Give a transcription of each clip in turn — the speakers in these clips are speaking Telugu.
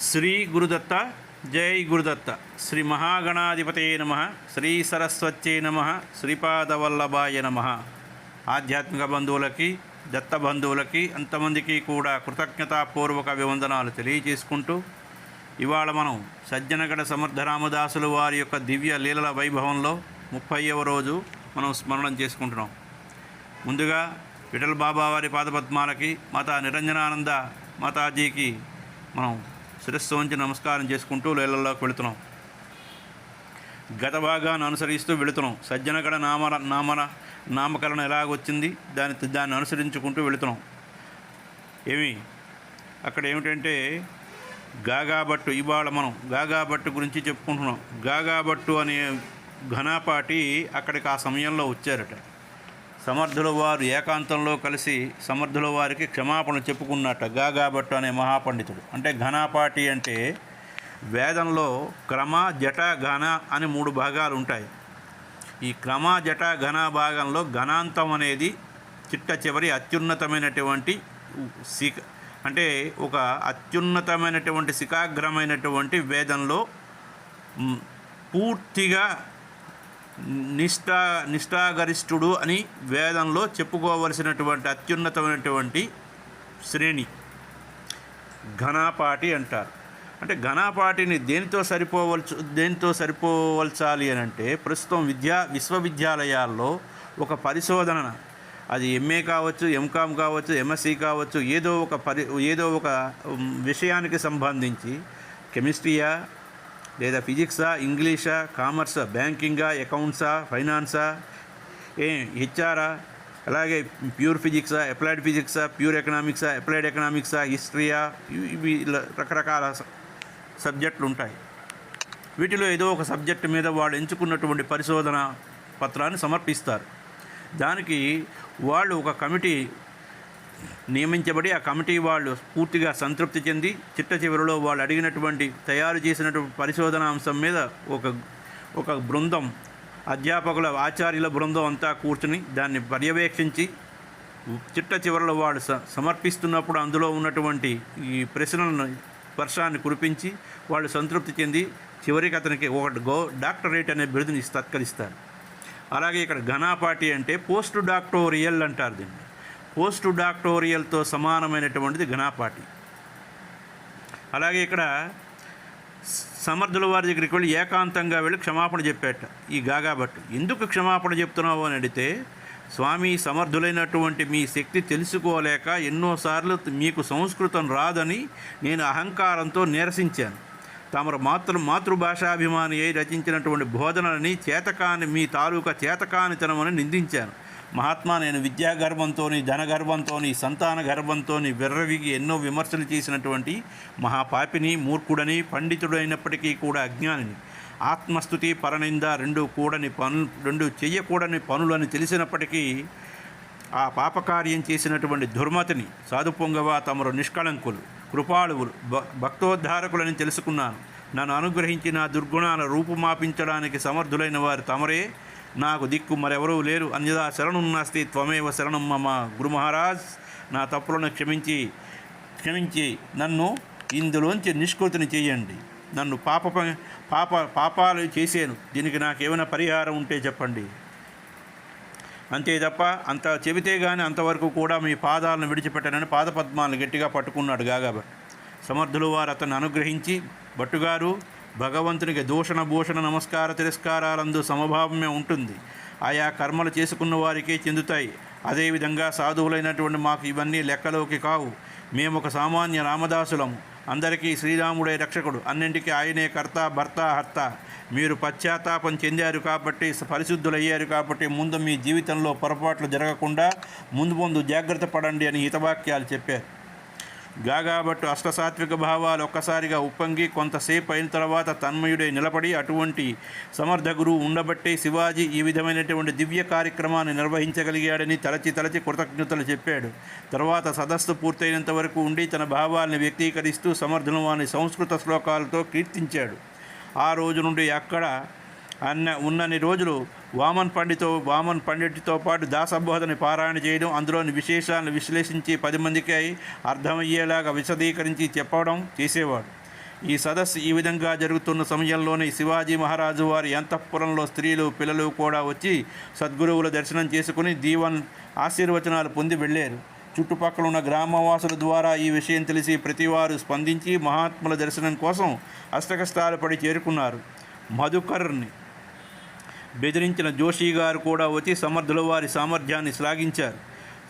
శ్రీ గురుదత్త జై గురుదత్త. శ్రీ మహాగణాధిపతే నమ. శ్రీ సరస్వత్యే నమ. శ్రీపాదవల్లభాయ నమ. ఆధ్యాత్మిక బంధువులకి దత్త బంధువులకి అంతమందికి కూడా కృతజ్ఞతాపూర్వక అభివందనాలు తెలియజేసుకుంటూ ఇవాళ మనం సజ్జనగడ సమర్థ రామదాసులు వారి యొక్క దివ్య లీలల వైభవంలో ముప్పైవ రోజు మనం స్మరణం చేసుకుంటున్నాం. ముందుగా విఠల్ బాబా వారి పాదపద్మాలకి మాతా నిరంజనానంద మాతాజీకి మనం శిరస్సు వంచి నమస్కారం చేసుకుంటూ లీలల్లోకి వెళుతున్నాం. గత భాగాన్ని అనుసరిస్తూ వెళుతున్నాం. సజ్జనగడ నామర నామర నామకరణ ఎలాగొచ్చింది? దాని దాన్ని అనుసరించుకుంటూ వెళుతున్నాం. ఏమి? అక్కడ ఏమిటంటే గాగాభట్టు ఇవాళ మనం గాగాభట్టు గురించి చెప్పుకుంటున్నాం. గాగాభట్టు అనే ఘనాపాటి అక్కడికి ఆ సమయంలో వచ్చారట. సమర్థుల వారు ఏకాంతంలో కలిసి సమర్థుల వారికి క్షమాపణ చెప్పుకున్నట్ట గాగాభట్టు అనే మహాపండితుడు. అంటే ఘనాపాటి అంటే వేదంలో క్రమ జట ఘన అని మూడు భాగాలు ఉంటాయి ఈ క్రమ జట ఘన భాగంలో ఘనాంతం అనేది చిట్ట చివరి అత్యున్నతమైనటువంటి శిఖ అంటే ఒక అత్యున్నతమైనటువంటి శిఖాగ్రమైనటువంటి వేదంలో పూర్తిగా నిష్టా నిష్ఠాగరిష్ఠుడు అని వేదంలో చెప్పుకోవలసినటువంటి అత్యున్నతమైనటువంటి శ్రేణి. ఘనాపాటి అంటారు. అంటే ఘనాపాటిని దేనితో సరిపోవలచు దేనితో సరిపోవలచాలి అని అంటే ప్రస్తుతం విద్యా విశ్వవిద్యాలయాల్లో ఒక పరిశోధన. అది ఎంఏ కావచ్చు ఎంకామ్ కావచ్చు ఎంఎస్సి కావచ్చు ఏదో ఒక పరి ఏదో ఒక విషయానికి సంబంధించి కెమిస్ట్రీయా లేదా ఫిజిక్సా ఇంగ్లీషా కామర్సా బ్యాంకింగా అకౌంట్సా ఫైనాన్సా ఏ హెచ్ఆరా అలాగే ప్యూర్ ఫిజిక్సా అప్లైడ్ ఫిజిక్సా ప్యూర్ ఎకనామిక్సా అప్లైడ్ ఎకనామిక్సా హిస్టరీయా ఇవి- ఇలా రకరకాల సబ్జెక్టులు ఉంటాయి వీటిలో ఏదో ఒక సబ్జెక్టు మీద వాళ్ళు ఎంచుకున్నటువంటి పరిశోధన పత్రాన్ని సమర్పిస్తారు. దానికి వాళ్ళు ఒక కమిటీ నియమించబడి ఆ కమిటీ వాళ్ళు పూర్తిగా సంతృప్తి చెంది చిట్ట చివరిలో వాళ్ళు అడిగినటువంటి తయారు చేసినటువంటి పరిశోధన అంశం మీద ఒక ఒక బృందం అధ్యాపకుల ఆచార్యుల బృందం అంతా కూర్చుని దాన్ని పర్యవేక్షించి చిట్ట చివరిలో వాళ్ళు స సమర్పిస్తున్నప్పుడు అందులో ఉన్నటువంటి ఈ ప్రశ్నలను వర్షాన్ని కురిపించి వాళ్ళు సంతృప్తి చెంది చివరికి అతనికి ఒక గో డాక్టరేట్ అనే బిరుదుని తత్కరిస్తారు. అలాగే ఇక్కడ ఘనాపాటి అంటే పోస్ట్ డాక్టోరియల్ అంటారు దీన్ని. పోస్ట్ డాక్టోరియల్తో సమానమైనటువంటిది ఘనాపాటి. అలాగే ఇక్కడ సమర్థుల వారి దగ్గరికి వెళ్ళి ఏకాంతంగా వెళ్ళి క్షమాపణ చెప్పేట ఈ గాగాభట్ ఎందుకు క్షమాపణ చెప్తున్నావు అని అడిగితే స్వామి సమర్థులైనటువంటి మీ శక్తి తెలుసుకోలేక ఎన్నోసార్లు మీకు సంస్కృతం రాదని నేను అహంకారంతో నిరసించాను. తమరు మాతృ మాతృభాషాభిమాని అయి రచించినటువంటి బోధనలని చేతకాని మీ తాలూకా చేతకానితనమని నిందించాను. మహాత్మా నేను విద్యా గర్వంతోని ధన గర్వంతోని సంతాన గర్వంతోని విర్రవిగి ఎన్నో విమర్శలు చేసినటువంటి మహాపాపిని మూర్ఖుడని పండితుడైనప్పటికీ కూడా అజ్ఞానిని. ఆత్మస్థుతి పరనింద రెండు కూడని పనులు రెండు చెయ్యకూడని పనులని తెలిసినప్పటికీ ఆ పాపకార్యం చేసినటువంటి దుర్మతిని సాధుపొంగవ తమరు నిష్కళంకులు కృపాళువులు భ భక్తోద్ధారకులని తెలుసుకున్నాను. నన్ను అనుగ్రహించి నా దుర్గుణాల రూపుమాపించడానికి సమర్థులైన వారు తమరే. నాకు దిక్కు మరెవరూ లేరు. అన్యదా శరణున్నాస్తి త్వమేవ శరణం మమ గురు మహారాజ్. నా తప్పులను క్షమించి క్షమించి నన్ను ఇందులోంచి నిష్కృతిని చేయండి. నన్ను పాప పాప పాపాలు చేశాను దీనికి నాకేమైనా పరిహారం ఉంటే చెప్పండి. అంతే తప్ప అంత చెబితే కానీ అంతవరకు కూడా మీ పాదాలను విడిచిపెట్టనని పాదపద్మాలను గట్టిగా పట్టుకున్నాడు గాగా సమర్థులు వారు అతను అనుగ్రహించి భట్టుగారు భగవంతునికి దూషణ భూషణ నమస్కార తిరస్కారాలందు సమభావమే ఉంటుంది. ఆయా కర్మలు చేసుకున్న వారికే చెందుతాయి. అదేవిధంగా సాధువులైనటువంటి మాకు ఇవన్నీ లెక్కలోకి కావు. మేము ఒక సామాన్య రామదాసులము అందరికీ శ్రీరాముడే రక్షకుడు. అన్నింటికీ ఆయనే కర్త భర్త హర్త. మీరు పశ్చాత్తాపం చెందారు కాబట్టి పరిశుద్ధులయ్యారు కాబట్టి ముందు మీ జీవితంలో పొరపాట్లు జరగకుండా ముందు ముందు జాగ్రత్త పడండి అని హితవాక్యాలు చెప్పారు. గాగాబట్టు అష్టసాత్విక భావాలు ఒక్కసారిగా ఉప్పొంగి కొంతసేపు అయిన తర్వాత తన్మయుడే నిలబడి అటువంటి సమర్థ గురువు ఉండబట్టే శివాజీ ఈ విధమైనటువంటి దివ్య కార్యక్రమాన్ని నిర్వహించగలిగాడని తలచి తలచి కృతజ్ఞతలు చెప్పాడు. తర్వాత సదస్సు పూర్తయినంత వరకు ఉండి తన భావాల్ని వ్యక్తీకరిస్తూ సమర్థులను వాని సంస్కృత శ్లోకాలతో కీర్తించాడు. ఆ రోజు నుండి అక్కడ అన్న ఉన్నన్ని రోజులు వామన్ పండితో వామన్ పండిట్తో పాటు దాసబోధని పారాయణ చేయడం అందులోని విశేషాలను విశ్లేషించి పది మందికి అర్థమయ్యేలాగా విశదీకరించి చెప్పడం చేసేవాడు. ఈ సదస్సు ఈ విధంగా జరుగుతున్న సమయంలోనే శివాజీ మహారాజు వారి అంతఃపురంలో స్త్రీలు పిల్లలు కూడా వచ్చి సద్గురువుల దర్శనం చేసుకుని దీవన్ ఆశీర్వచనాలు పొంది వెళ్ళారు. చుట్టుపక్కల ఉన్న గ్రామవాసుల ద్వారా ఈ విషయం తెలిసి ప్రతివారు స్పందించి మహాత్ముల దర్శనం కోసం అష్టకష్టాలు పడి చేరుకున్నారు. మధుకర్ని బెదిరించిన జోషి గారు కూడా వచ్చి సమర్థుల వారి సామర్థ్యాన్ని శ్లాఘించారు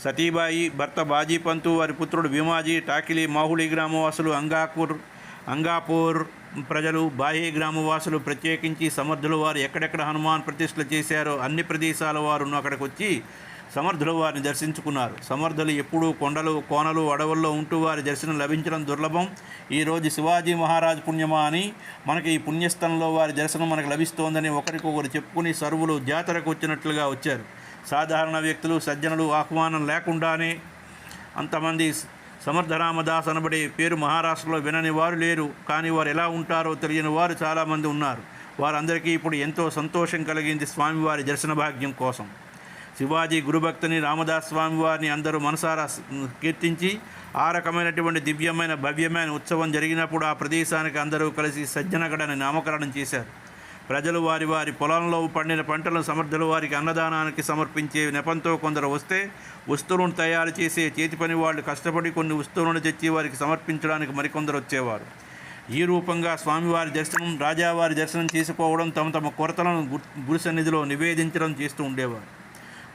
సతీబాయి భర్త బాజీపంతు వారి పుత్రుడు భీమాజీ టాకిలి మాహుళి గ్రామవాసులు అంగాపూర్ అంగాపూర్ ప్రజలు బాహి గ్రామవాసులు ప్రత్యేకించి సమర్థులు వారు ఎక్కడెక్కడ హనుమాన్ ప్రతిష్టలు చేశారో అన్ని ప్రదేశాల వారు అక్కడికి వచ్చి సమర్థుల వారిని దర్శించుకున్నారు. సమర్థులు ఎప్పుడూ కొండలు కోనలు అడవుల్లో ఉంటూ వారి దర్శనం లభించడం దుర్లభం. ఈరోజు శివాజీ మహారాజ్ పుణ్యమా అని మనకి ఈ పుణ్యస్థలంలో వారి దర్శనం మనకు లభిస్తోందని ఒకరికొకరు చెప్పుకుని సరువులు జాతరకు వచ్చినట్లుగా వచ్చారు. సాధారణ వ్యక్తులు సజ్జనులు ఆహ్వానం లేకుండానే అంతమంది సమర్థ రామదాస్ అనబడే పేరు మహారాష్ట్రలో వినని వారు లేరు. కానీ వారు ఎలా ఉంటారో తెలియని వారు చాలామంది ఉన్నారు. వారందరికీ ఇప్పుడు ఎంతో సంతోషం కలిగింది స్వామివారి దర్శన భాగ్యం కోసం. శివాజీ గురుభక్తుని రామదాస్ స్వామి వారిని అందరూ మనసారా కీర్తించి ఆ రకమైనటువంటి దివ్యమైన భవ్యమైన ఉత్సవం జరిగినప్పుడు ఆ ప్రదేశానికి అందరూ కలిసి సజ్జనగడని నామకరణం చేశారు. ప్రజలు వారి వారి పొలంలో పండిన పంటలను సమర్థులు వారికి అన్నదానానికి సమర్పించే నెపంతో కొందరు వస్తే వస్తువులను తయారు చేసే చేతి పని వాళ్ళు కష్టపడి కొన్ని వస్తువులను తెచ్చి వారికి సమర్పించడానికి మరికొందరు వచ్చేవారు. ఈ రూపంగా స్వామివారి దర్శనం రాజావారి దర్శనం చేసుకోవడం తమ తమ కొరతలను గు- గురు సన్నిధిలో నివేదించడం చేస్తూ ఉండేవారు.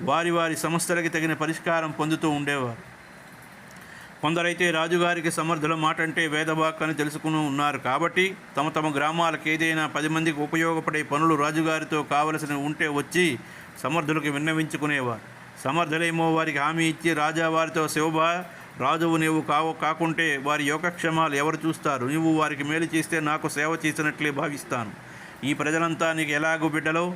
వారి వారి సమస్యలకి తగిన పరిష్కారం పొందుతూ ఉండేవారు. కొందరైతే రాజుగారికి సమర్థుల మాట అంటే వేదవాక్కని తెలుసుకుని ఉన్నారు కాబట్టి తమ తమ గ్రామాలకు ఏదైనా పది మందికి ఉపయోగపడే పనులు రాజుగారితో కావలసిన ఉంటే వచ్చి సమర్థులకు విన్నవించుకునేవారు. సమర్థులేమో వారికి హామీ ఇచ్చి రాజావారితో శివబా రాజువు నీవు కావు కాకుంటే వారి యోగక్షేమాలు ఎవరు చూస్తారు? నువ్వు వారికి మేలు చేస్తే నాకు సేవ చేసినట్లే భావిస్తాను. ఈ ప్రజలంతా నీకు ఎలాగూ బిడ్డలో?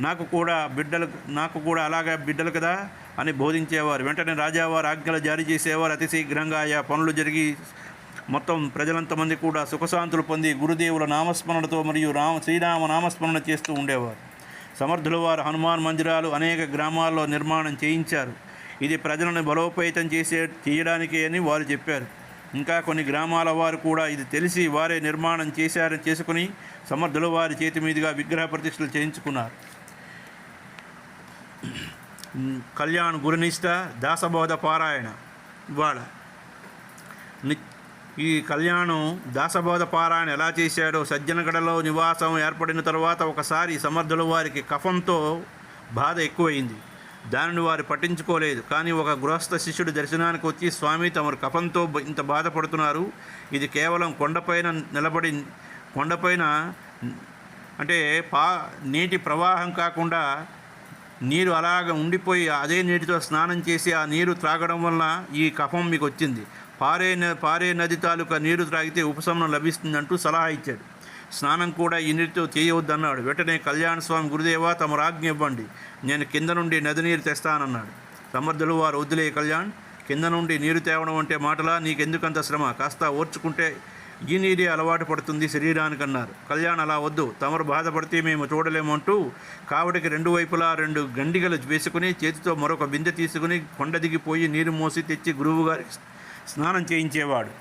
నాకు కూడా బిడ్డలు నాకు కూడా అలాగే బిడ్డలు కదా అని బోధించేవారు. వెంటనే రాజావారు ఆజ్ఞలు జారీ చేసేవారు. అతి శీఘ్రంగా ఆయా పనులు జరిగి మొత్తం ప్రజలంతమంది కూడా సుఖశాంతులు పొంది గురుదేవుల నామస్మరణతో మరియు రామ శ్రీరామ నామస్మరణ చేస్తూ ఉండేవారు. సమర్థుల వారు హనుమాన్ మందిరాలు అనేక గ్రామాల్లో నిర్మాణం చేయించారు. ఇది ప్రజలను బలోపేతం చేసే చేయడానికే అని వారు చెప్పారు. ఇంకా కొన్ని గ్రామాల వారు కూడా ఇది తెలిసి వారే నిర్మాణం చేశారని చేసుకుని సమర్థుల వారి చేతి మీదుగా విగ్రహ ప్రతిష్టలు చేయించుకున్నారు. కళ్యాణ్ గురునిష్ట దాసబోధ పారాయణ ఇవాళ. ని- ఈ కళ్యాణం దాసబోధ పారాయణ ఎలా చేశాడో సజ్జనగడలో నివాసం ఏర్పడిన తర్వాత ఒకసారి సమర్థుల వారికి కఫంతో బాధ ఎక్కువైంది. దానిని వారు పట్టించుకోలేదు. కానీ ఒక గృహస్థ శిష్యుడు దర్శనానికి వచ్చి స్వామి తమరు కఫంతో ఇంత బాధపడుతున్నారు. ఇది కేవలం కొండపైన నిలబడి కొండపైన అంటే పా నీటి ప్రవాహం కాకుండా నీరు అలాగ ఉండిపోయి అదే నీటితో స్నానం చేసి ఆ నీరు త్రాగడం వలన ఈ కఫం మీకు వచ్చింది. పారే న- పారే నది తాలూకా నీరు త్రాగితే ఉపశమనం లభిస్తుందంటూ సలహా ఇచ్చాడు. స్నానం కూడా ఈ నీటితో చేయవద్దన్నాడు. వెంటనే కళ్యాణ స్వామి గురుదేవా తమ రాజ్ఞ ఇవ్వండి. నేను కింద నుండి నది నీరు తెస్తానన్నాడు. సమర్థులు వారు వద్దులే కళ్యాణ్. కింద నుండి నీరు తేవడం అంటే మాటలా? నీకెందుకంత శ్రమ? కాస్త ఓర్చుకుంటే ఈ నీరే అలవాటు పడుతుంది శరీరానికి అన్నారు కళ్యాణ్ అలా వద్దు తమరు బాధపడితే మేము చూడలేమంటూ కావడికి రెండు వైపులా రెండు గండిగలు వేసుకుని చేతితో మరొక బిందె తీసుకుని కొండ దిగిపోయి నీరు మోసి తెచ్చి గురువుగారికి స్నానం చేయించేవాడు.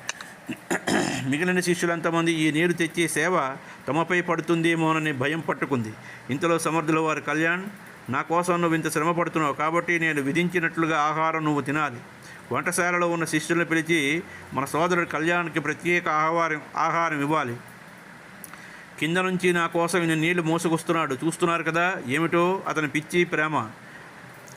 మిగిలిన శిష్యులంతమంది ఈ నీరు తెచ్చే సేవ తమపై పడుతుందేమోనని భయం పట్టుకుంది. ఇంతలో సమర్థుల వారు కళ్యాణ్ నా కోసం నువ్వు ఇంత శ్రమ పడుతున్నావు కాబట్టి నేను విధించినట్లుగా ఆహారం నువ్వు తినాలి. వంటశాలలో ఉన్న శిష్యులను పిలిచి మన సోదరుడు కళ్యాణ్కి ప్రత్యేక ఆహారం ఆహారం ఇవ్వాలి. కింద నుంచి నా కోసం ఈయన నీళ్ళు మోసుకొస్తున్నాడు. చూస్తున్నారు కదా ఏమిటో అతని పిచ్చి ప్రేమ.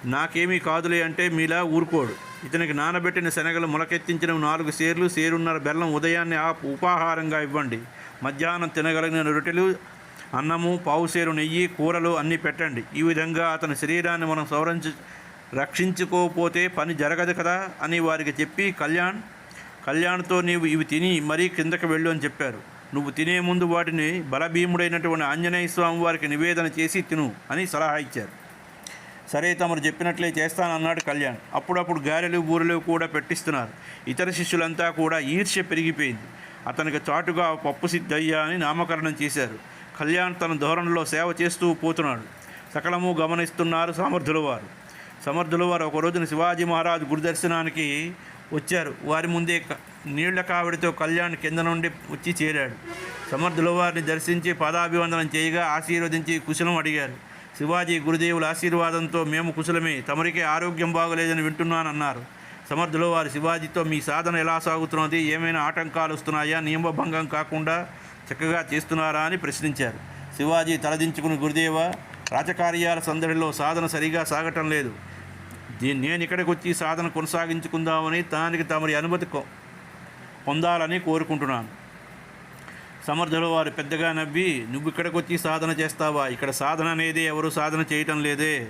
నాకేమీ కాదులే అంటే మీలా ఊరుకోడు. ఇతనికి నానబెట్టిన శనగలు మొలకెత్తించిన నాలుగు సేర్లు సేరున్నర బెల్లం ఉదయాన్నే ఆ ఉపాహారంగా ఇవ్వండి. మధ్యాహ్నం తినగలిగిన రొట్టెలు అన్నము పావుసేరు నెయ్యి కూరలు అన్నీ పెట్టండి. ఈ విధంగా అతని శరీరాన్ని మనం సవరించి రక్షించుకోకపోతే పని జరగదు కదా అని వారికి చెప్పి కళ్యాణ్ కళ్యాణ్తో నీవు ఇవి తిని మరీ కిందకి వెళ్ళు అని చెప్పారు. నువ్వు తినే ముందు వాటిని బలభీముడైనటువంటి ఆంజనేయ స్వామి వారికి నివేదన చేసి తిను అని సలహా ఇచ్చారు. సరే తమరు చెప్పినట్లే చేస్తానన్నాడు కళ్యాణ్. అప్పుడప్పుడు గారెలు బూరెలు కూడా పెట్టిస్తున్నారు. ఇతర శిష్యులంతా కూడా ఈర్ష్య పెరిగిపోయింది. అతనికి చాటుగా పప్పు సిద్ధయ్య అని నామకరణం చేశారు. కళ్యాణ్ తన ధోరణిలో సేవ చేస్తూ పోతున్నాడు. సకలము గమనిస్తున్నారు సమర్థుల వారు. సమర్థుల వారు ఒక రోజున శివాజీ మహారాజు గురుదర్శనానికి వచ్చారు. వారి ముందే నీళ్ళ కావిడితో కళ్యాణ్ కింద నుండి వచ్చి చేరాడు. సమర్థుల వారిని దర్శించి పాదాభివందనం చేయగా ఆశీర్వదించి కుశలం అడిగారు. శివాజీ గురుదేవుల ఆశీర్వాదంతో మేము కుశలమే తమరికే ఆరోగ్యం బాగలేదని వింటున్నానన్నారు. సమర్థుల వారు శివాజీతో మీ సాధన ఎలా సాగుతున్నది ఏమైనా ఆటంకాలు వస్తున్నాయా నియమభంగం కాకుండా చక్కగా చేస్తున్నారా అని ప్రశ్నించారు. శివాజీ తలదించుకుని గురుదేవ రాజకార్యాల సందడిలో సాధన సరిగా సాగటం లేదు. దీన్ని నేను ఇక్కడికి వచ్చి సాధన కొనసాగించుకుందామని దానికి తమరి అనుమతి కొ- పొందాలని కోరుకుంటున్నాను. సమర్థుల వారు పెద్దగా నవ్వి నువ్వు ఇక్కడికి వచ్చి సాధన చేస్తావా? ఇక్కడ సాధన అనేది ఎవరు సాధన చేయటం లేదే.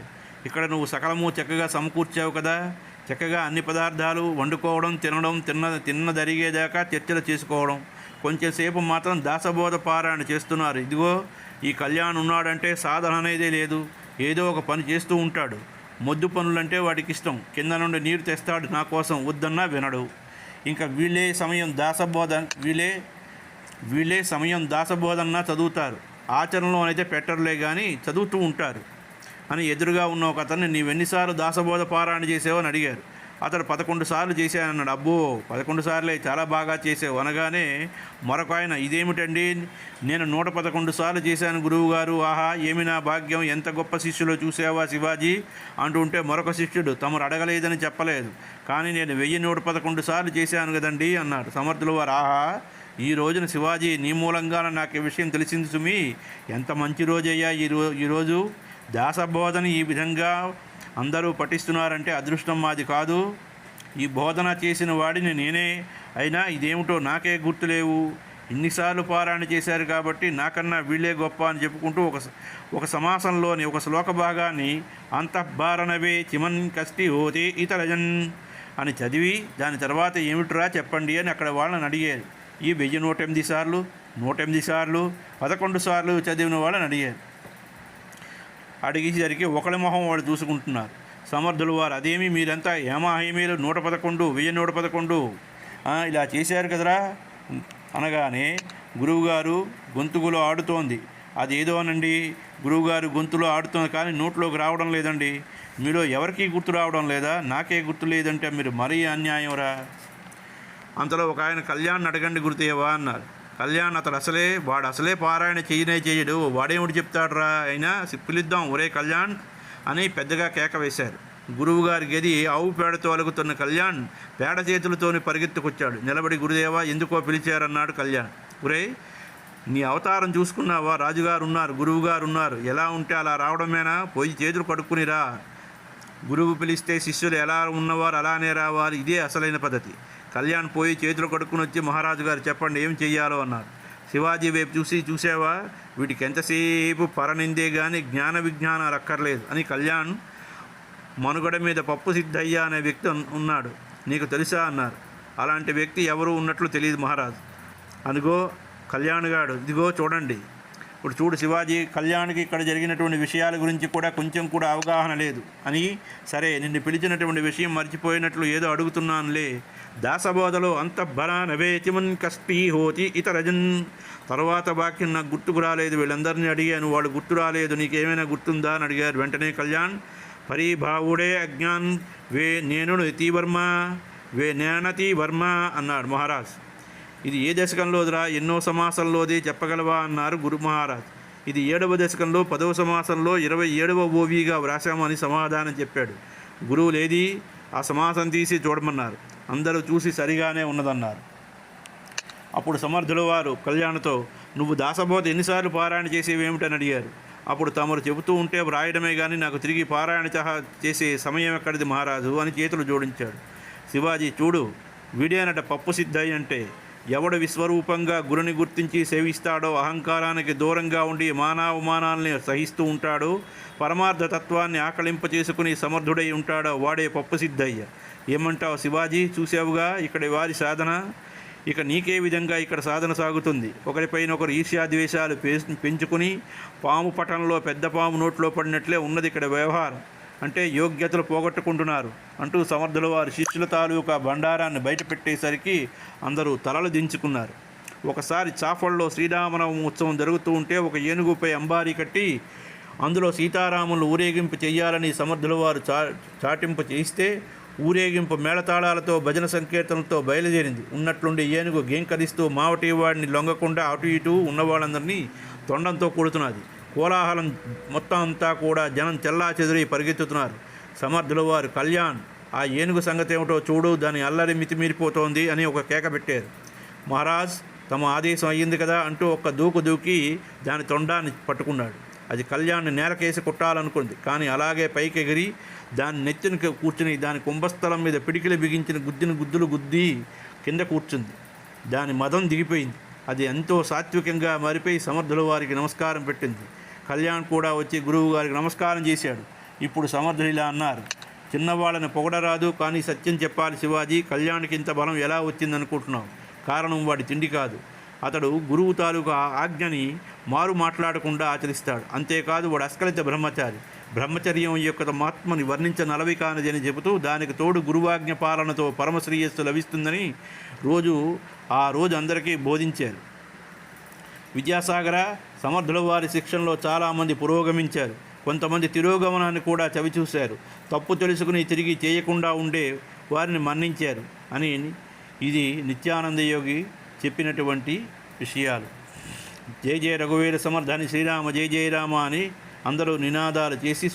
ఇక్కడ నువ్వు సకలము చక్కగా సమకూర్చావు కదా. చక్కగా అన్ని పదార్థాలు వండుకోవడం తినడం తిన్న తిన్న జరిగేదాకా చర్చలు చేసుకోవడం. కొంచెంసేపు మాత్రం దాసబోధ పారాయణ చేస్తున్నారు. ఇదిగో ఈ కళ్యాణ్ ఉన్నాడంటే సాధన అనేదే లేదు. ఏదో ఒక పని చేస్తూ ఉంటాడు. మొద్దు పనులంటే వాడికి ఇష్టం కింద నుండి నీరు తెస్తాడు నా కోసం వద్దన్నా వినడు. ఇంకా వీళ్ళే సమయం దాసబోధ వీళ్ళే వీళ్ళే సమయం దాసబోధన్నా చదువుతారు. ఆచరణలో అయితే పెట్టరులే కానీ చదువుతూ ఉంటారు. అని ఎదురుగా ఉన్న ఒక అతన్ని నీవెన్నిసార్లు దాసబోధ పారాయణ చేసావు అని అడిగారు. అతడు పదకొండు సార్లు చేశానన్నాడు అబ్బో పదకొండు సార్లే చాలా బాగా చేసావు అనగానే మరొక ఆయన ఇదేమిటండి? నేను నూట పదకొండు సార్లు చేశాను గురువుగారు. ఆహా ఏమి నా భాగ్యం? ఎంత గొప్ప శిష్యులో చూసావా శివాజీ? అంటుంటే మరొక శిష్యుడు తమరు అడగలేదని చెప్పలేదు. కానీ నేను వెయ్యి నూట పదకొండు సార్లు చేశాను కదండి అన్నాడు. సమర్థుల వారు ఆహా ఈ రోజున శివాజీ నీ మూలంగాన నాకు ఈ విషయం తెలిసింది సుమి. ఎంత మంచి రోజయ్యా ఈ రో ఈరోజు దాసబోధన ఈ విధంగా అందరూ పఠిస్తున్నారంటే అదృష్టం మాది కాదు. ఈ బోధన చేసిన వాడిని నేనే. అయినా ఇదేమిటో నాకే గుర్తులేవు. ఇన్నిసార్లు పారాయణ చేశారు కాబట్టి నాకన్నా వీళ్ళే గొప్ప అని చెప్పుకుంటూ ఒక ఒక సమాసంలోని ఒక శ్లోక భాగాన్ని అంతఃభారణవే చిమన్ కస్తి హోతే ఇతరజన్ అని చదివి దాని తర్వాత ఏమిట్రా చెప్పండి అని అక్కడ వాళ్ళని అడిగారు. ఈ వెయ్యి నూట ఎనిమిది సార్లు నూట ఎనిమిది సార్లు పదకొండు సార్లు చదివిన వాళ్ళని అడిగారు. అడిగేసరికి ఒకరి మొహం వాడు చూసుకుంటున్నారు. సమర్థులు వారు అదేమి మీరంతా ఏమాహేమీలు నూట పదకొండు వెయ్యి నూట పదకొండు? ఇలా చేశారు కదరా? అనగానే గురువుగారు గొంతుకులో ఆడుతోంది. అది ఏదోనండి గురువుగారు గొంతులో ఆడుతోంది కానీ నోట్లోకి రావడం లేదండి. మీలో ఎవరికీ గుర్తు రావడం లేదా? నాకే గుర్తు లేదంటే మీరు మరీ అన్యాయంరా అంతలో ఒక ఆయన కళ్యాణ్ అడగండి గుర్తేవా అన్నారు. కళ్యాణ్ అతడు అసలే వాడు అసలే పారాయణ చేయనే చేయడు. వాడేమిటి చెప్తాడురా అయినా సిప్పులిద్దాం ఒరే కళ్యాణ్ అని పెద్దగా కేక వేశారు. గురువుగారి గది ఆవు పేడతో అలుగుతున్న కళ్యాణ్ పేడ చేతులతోని పరిగెత్తుకొచ్చాడు. నిలబడి గురుదేవా ఎందుకో పిలిచారన్నాడు కళ్యాణ్. ఒరే నీ అవతారం చూసుకున్నావా? రాజుగారు ఉన్నారు గురువుగారు ఉన్నారు ఎలా ఉంటే అలా రావడమేనా? పోయి చేతులు కడుక్కునిరా. గురువు పిలిస్తే శిష్యులు ఎలా ఉన్నవారు అలానే రావాలి. ఇదే అసలైన పద్ధతి. కళ్యాణ్ పోయి చేతులు కడుక్కుని వచ్చి మహారాజు గారు చెప్పండి ఏం చెయ్యాలో అన్నారు. శివాజీ వైపు చూసి చూసావా? వీటికి ఎంతసేపు పరనిందే కానీ జ్ఞాన విజ్ఞానాలు అక్కర్లేదు అని కళ్యాణ్ మనుగడ మీద పప్పు సిద్ధయ్య అనే వ్యక్తి ఉన్నాడు. నీకు తెలుసా? అన్నారు. అలాంటి వ్యక్తి ఎవరు ఉన్నట్లు తెలియదు మహారాజు. అదిగో కళ్యాణ్గాడు ఇదిగో చూడండి. ఇప్పుడు చూడు శివాజీ కళ్యాణ్కి ఇక్కడ జరిగినటువంటి విషయాల గురించి కూడా కొంచెం కూడా అవగాహన లేదు. అని సరే నిన్ను పిలిచినటువంటి విషయం మర్చిపోయినట్లు ఏదో అడుగుతున్నానులే. దాసబోధలో అంతఃభర నవేతిమన్ కస్పీ హోతి ఇతరజన్. తర్వాత వాక్యం నాకు గుర్తుకు రాలేదు వీళ్ళందరినీ అడిగాను. వాళ్ళు గుర్తు రాలేదు నీకేమైనా గుర్తుందా అని అడిగారు. వెంటనే కళ్యాణ్ పరిభావుడే అజ్ఞాన్ వే నేను తీవర్మ వే నేనతి వర్మ అన్నాడు మహారాజ్. ఇది ఏ దశకంలోదిరా? ఎన్నో సమాసంలోది చెప్పగలవా? అన్నారు గురు మహారాజ్ ఇది ఏడవ దశకంలో పదవ సమాసంలో ఇరవై ఏడవ ఓవీగా వ్రాసామని సమాధానం చెప్పాడు. గురువు లేది ఆ సమాసం తీసి చూడమన్నారు. అందరూ చూసి సరిగానే ఉన్నదన్నారు. అప్పుడు సమర్థుల వారు కళ్యాణతో నువ్వు దాసబోధ ఎన్నిసార్లు పారాయణ చేసేవేమిటని అడిగారు. అప్పుడు తమరు చెబుతూ ఉంటే వ్రాయడమే కానీ నాకు తిరిగి పారాయణ చహా చేసే సమయం ఎక్కడిది మహారాజు? అని చేతులు జోడించాడు. శివాజీ చూడు వీడేనట పప్పు సిద్ధయ్య అంటే ఎవడు విశ్వరూపంగా గురుని గుర్తించి సేవిస్తాడో అహంకారానికి దూరంగా ఉండి మానావమానాల్ని సహిస్తూ ఉంటాడో పరమార్థతత్వాన్ని ఆకలింప చేసుకుని సమర్థుడై ఉంటాడో వాడే పప్పు సిద్ధయ్య. ఏమంటావు శివాజీ? చూసావుగా ఇక్కడి వారి సాధన? ఇక నీకే విధంగా ఇక్కడ సాధన సాగుతుంది. ఒకరిపైన ఒకరు ఈర్ష్యాద్వేషాలు పెంచుకుని పాము పటంలో పెద్ద పాము నోట్లో పడినట్లే ఉన్నది ఇక్కడ వ్యవహారం. అంటే యోగ్యతలు పోగొట్టుకుంటున్నారు అంటూ సమర్థుల వారి శిష్యుల తాలూకా బండారాన్ని బయటపెట్టేసరికి అందరూ తలలు దించుకున్నారు. ఒకసారి చాఫల్లో శ్రీరామనవమి ఉత్సవం జరుగుతూ ఉంటే ఒక ఏనుగుపై అంబారీ కట్టి అందులో సీతారాములు ఊరేగింపు చేయాలని సమర్థుల వారు చా చాటింపు చేయిస్తే ఊరేగింపు మేళతాళాలతో భజన సంకీర్తనలతో బయలుదేరింది. ఉన్నట్లుండి ఏనుగు గేంకరిస్తూ మావటి వాడిని లొంగకుండా అటు ఇటు ఉన్న వాళ్ళందరినీ తొండంతో కొడుతున్నది. కోలాహలం మొత్తం అంతా కూడా జనం చెల్లా చెదిరి పరిగెత్తుతున్నారు. సమర్థుల వారు కళ్యాణ్ ఆ ఏనుగు సంగతి ఏమిటో చూడు దాని అల్లరి మితిమీరిపోతోంది అని ఒక కేక పెట్టారు. మహారాజ్ తమ ఆదేశం అయ్యింది కదా అంటూ ఒక్క దూకు దూకి దాని తొండాన్ని పట్టుకున్నాడు. అది కళ్యాణ్ని నేలకేసి కొట్టాలనుకుంది కానీ అలాగే పైకి ఎగిరి దాని నెత్తిన కూర్చుని దాని కుంభస్థలం మీద పిడికిలు బిగించిన గుద్దిన గుద్దులు గుద్ది కింద కూర్చుంది. దాని మదం దిగిపోయింది. అది ఎంతో సాత్వికంగా మారిపోయి సమర్థుల వారికి నమస్కారం పెట్టింది. కళ్యాణ్ కూడా వచ్చి గురువు గారికి నమస్కారం చేశాడు. ఇప్పుడు సమర్థులు ఇలా అన్నారు. చిన్నవాళ్ళని పొగడరాదు కానీ సత్యం చెప్పాలి శివాజీ కళ్యాణ్కి ఇంత బలం ఎలా వచ్చిందనుకుంటున్నావు? కారణం వాడి తిండి కాదు. అతడు గురువు తాలూకు ఆజ్ఞని మారు మాట్లాడకుండా ఆచరిస్తాడు. అంతేకాదు వాడు అస్కలిత బ్రహ్మచారి. బ్రహ్మచర్యం యొక్క మహాత్మని వర్ణించ నలవి కానిది అని చెబుతూ దానికి తోడు గురువాజ్ఞ పాలనతో పరమశ్రేయస్సు లభిస్తుందని రోజు ఆ రోజు అందరికీ బోధించారు. విద్యాసాగర సమర్థుల వారి శిక్షణలో చాలామంది పురోగమించారు. కొంతమంది తిరోగమనాన్ని కూడా చవిచూశారు. తప్పు తెలుసుకుని తిరిగి చేయకుండా ఉండే వారిని మన్నించారు అని ఇది నిత్యానంద యోగి చెప్పినటువంటి విషయాలు. జయ జయ రఘువీర సమర్థాన్ని శ్రీరామ జై జయ రామ అని అందరూ నినాదాలు చేసి